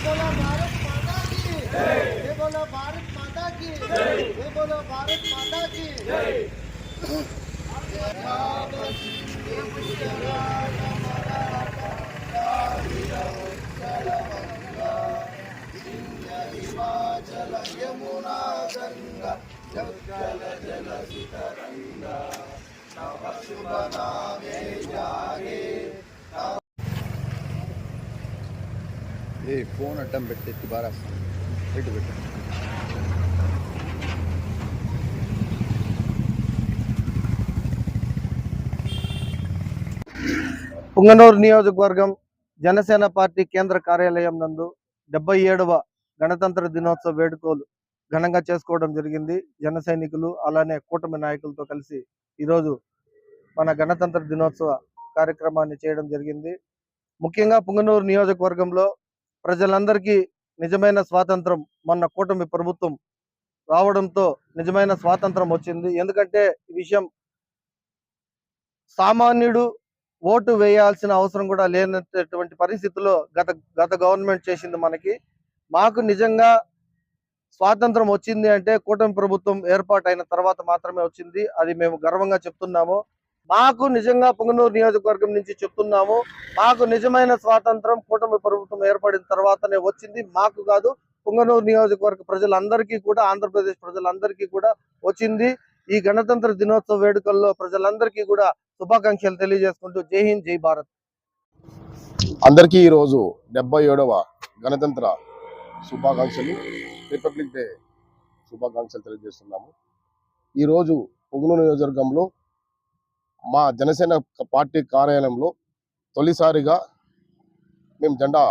बोलो भारत माता की जय बोलो भारत माता की जय बोलो भारत माता की जय జల యమునా గంగా జల జల సితరంగా నవ శుభ నామే జాగ ఏ ఫోన్ అడ్డం పెట్టేసి బాగా పెట్టు పెట్టు. పుంగనూరు నియోజకవర్గం జనసేన పార్టీ కేంద్ర కార్యాలయం నందు డెబ్బై ఏడవ గణతంత్ర దినోత్సవ వేడుకలు ఘనంగా చేసుకోవడం జరిగింది. జన సైనికులు అలానే కూటమి నాయకులతో కలిసి ఈరోజు మన గణతంత్ర దినోత్సవ కార్యక్రమాన్ని చేయడం జరిగింది. ముఖ్యంగా పుంగనూరు నియోజకవర్గంలో ప్రజలందరికీ నిజమైన స్వాతంత్రం మొన్న కూటమి ప్రభుత్వం రావడంతో నిజమైన స్వాతంత్రం వచ్చింది. ఎందుకంటే ఈ విషయం సామాన్యుడు ఓటు వేయాల్సిన అవసరం కూడా లేనటువంటి పరిస్థితిలో గత గత గవర్నమెంట్ చేసింది మనకి. మాకు నిజంగా స్వాతంత్రం వచ్చింది అంటే కూటమి ప్రభుత్వం ఏర్పాటైన తర్వాత మాత్రమే వచ్చింది. అది మేము గర్వంగా చెప్తున్నాము. మాకు నిజంగా పుంగనూరు నియోజకవర్గం నుంచి చెప్తున్నాము మాకు నిజమైన స్వాతంత్రం కూటమి ప్రభుత్వం ఏర్పడిన తర్వాతనే వచ్చింది మాకు కాదు పుంగనూరు నియోజకవర్గ ప్రజలందరికీ కూడా ఆంధ్రప్రదేశ్ ప్రజలందరికీ కూడా వచ్చింది. ఈ గణతంత్ర దినోత్సవ వేడుకల్లో ప్రజలందరికీ కూడా శుభాకాంక్షలు తెలియజేసుకుంటూ జై హింద్ జై భారత్. అందరికీ ఈరోజు డెబ్బై ఏడవ గణతంత్ర శుభాకాంక్షలు రిపబ్లిక్ డే శుభాకాంక్షలు తెలియజేస్తున్నాము. ఈరోజు పొంగనూరు నియోజకవర్గంలో మా జనసేన పార్టీ కార్యాలయంలో తొలిసారిగా మేము జెండా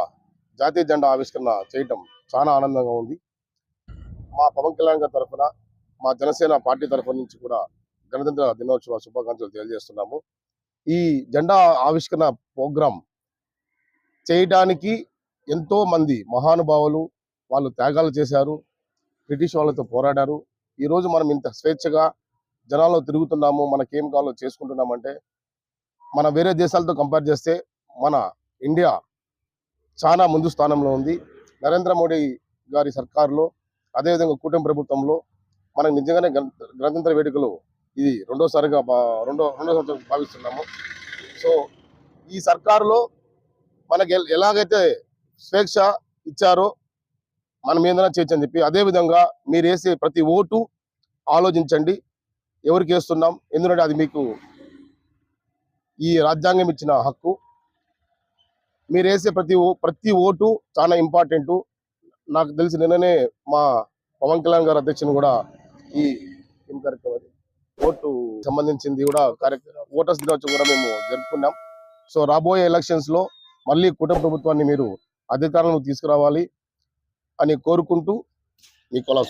జాతీయ జెండా ఆవిష్కరణ చేయటం చాలా ఆనందంగా ఉంది. మా పవన్ కళ్యాణ్ గారి తరఫున మా జనసేన పార్టీ తరఫున నుంచి కూడా గణతంత్ర దినోత్సవ శుభాకాంక్షలు తెలియజేస్తున్నాము. ఈ జెండా ఆవిష్కరణ ప్రోగ్రాం చేయడానికి ఎంతో మంది మహానుభావులు వాళ్ళు త్యాగాలు చేశారు. బ్రిటిష్ వాళ్ళతో పోరాడారు. ఈ రోజు మనం ఇంత స్వేచ్ఛగా జనాల్లో తిరుగుతున్నాము మనకేం కావాలో చేసుకుంటున్నామంటే మన వేరే దేశాలతో కంపేర్ చేస్తే మన ఇండియా చాలా ముందు స్థానంలో ఉంది. నరేంద్ర మోడీ గారి సర్కారులో అదేవిధంగా కూటమి ప్రభుత్వంలో మనకు నిజంగానే గణతంత్ర వేడుకలు ఇది రెండోసారిగా రెండో రెండో సంవత్సరం భావిస్తున్నాము. సో ఈ సర్కారులో మనకి ఎలాగైతే స్వేచ్ఛ ఇచ్చారో మనం ఏదైనా చేయొచ్చని చెప్పి అదే విధంగా మీరు వేసే ప్రతి ఓటు ఆలోచించండి. ఎవరికి వేస్తున్నాం? ఎందుకంటే అది మీకు ఈ రాజ్యాంగం ఇచ్చిన హక్కు. మీరు వేసే ప్రతి ఓ- ప్రతి ఓటు చాలా ఇంపార్టెంట్. నాకు తెలిసి నిన్ననే మా పవన్ కళ్యాణ్ గారు అధ్యక్షుని కూడా ఈ ఏం కార్యక్రమం ఓటు సంబంధించింది కూడా కార్యక్రమం ఓటర్స్ దినోత్సవం కూడా మేము జరుపుకున్నాం. సో రాబోయే ఎలక్షన్స్లో మళ్ళీ కుటుంబ ప్రభుత్వాన్ని మీరు అధికారంలో తీసుకురావాలి అని కోరుకుంటూ మీ కొలా